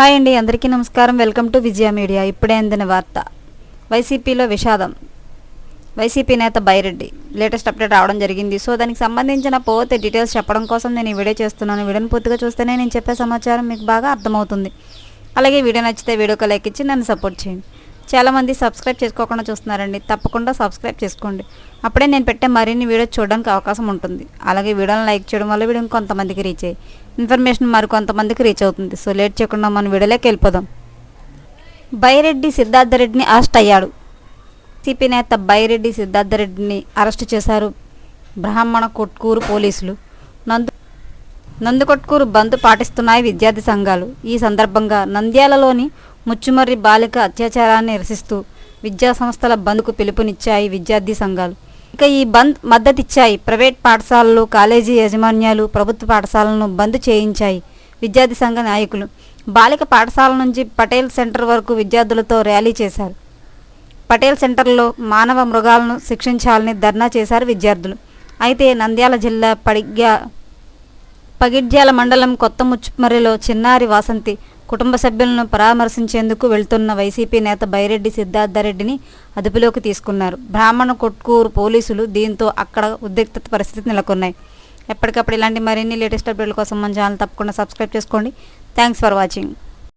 Hi అండి అందరికీ నమస్కారం. Welcome to Vijaya media. ఇప్పుడే అందిన వార్త. వైసీపీలో విషాదం. వైసీపీ నేత బైరెడ్డి. లేటెస్ట్ అప్డేట్ రావడం జరిగింది. సో దానికి సంబంధించిన పోతే డీటెయిల్స్ చెప్పడం కోసం నేను ఈ వీడియో చేస్తున్నాను. వీడియోని పూర్తిగా చూస్తేనే నేను చెప్పే సమాచారం మీకు బాగా అర్థమవుతుంది. అలాగే వీడియో నచ్చితే వీడియోకి లైక్ ఇచ్చి నన్ను సపోర్ట్ చేయండి. చాలామంది సబ్స్క్రైబ్ చేసుకోకుండా చూస్తున్నారండి. తప్పకుండా సబ్స్క్రైబ్ చేసుకోండి. అప్పుడే నేను పెట్టే మరిన్ని వీడియోస్ చూడడానికి అవకాశం ఉంటుంది. అలాగే వీడియోని లైక్ చేయడం వల్ల వీడియో కొంతమందికి రీచ్ అయ్యి ఇన్ఫర్మేషన్ మరి కొంతమందికి రీచ్ అవుతుంది. సో లేట్ చేయకుండా మనం వీడియోలోకి వెళ్ళిపోదాం. బైరెడ్డి సిద్ధార్థరెడ్డిని అరెస్ట్ అయ్యాడు. సిపి నేత బైరెడ్డి సిద్ధార్థరెడ్డిని అరెస్టు చేశారు బ్రాహ్మణ కొట్కూరు పోలీసులు. నందు నందుకొట్కూరు బంద్ పాటిస్తున్నాయి విద్యార్థి సంఘాలు. ఈ సందర్భంగా నంద్యాలలోని ముచ్చుమర్రి బాలిక అత్యాచారాన్ని నిరసిస్తూ విద్యా సంస్థల బంద్కు పిలుపునిచ్చాయి విద్యార్థి సంఘాలు. ఇక ఈ బంద్ మద్దతిచ్చాయి. ప్రైవేట్ పాఠశాలలు కాలేజీ యాజమాన్యాలు ప్రభుత్వ పాఠశాలను బంద్ చేయించాయి విద్యార్థి సంఘ నాయకులు. బాలిక పాఠశాల నుంచి పటేల్ సెంటర్ వరకు విద్యార్థులతో ర్యాలీ చేశారు. పటేల్ సెంటర్లో మానవ మృగాలను శిక్షించాలని ధర్నా చేశారు విద్యార్థులు. అయితే నంద్యాల జిల్లా పడిగ్యా పగిడ్యాల మండలం కొత్త ముచ్చుమర్రిలో చిన్నారి వాసంతి కుటుంబ సభ్యులను పరామర్శించేందుకు వెళ్తున్న వైసీపీ నేత బైరెడ్డి సిద్ధార్థరెడ్డిని అదుపులోకి తీసుకున్నారు. బ్రాహ్మణ కొట్కూరు పోలీసులు దీంతో అక్కడ ఉద్రిక్తత పరిస్థితి నెలకొన్నాయి. ఎప్పటికప్పుడు ఇలాంటి మరిన్ని లేటెస్ట్ అప్డేట్ల కోసం మన ఛానల్ తప్పకుండా సబ్స్క్రైబ్ చేసుకోండి. Thanks for watching.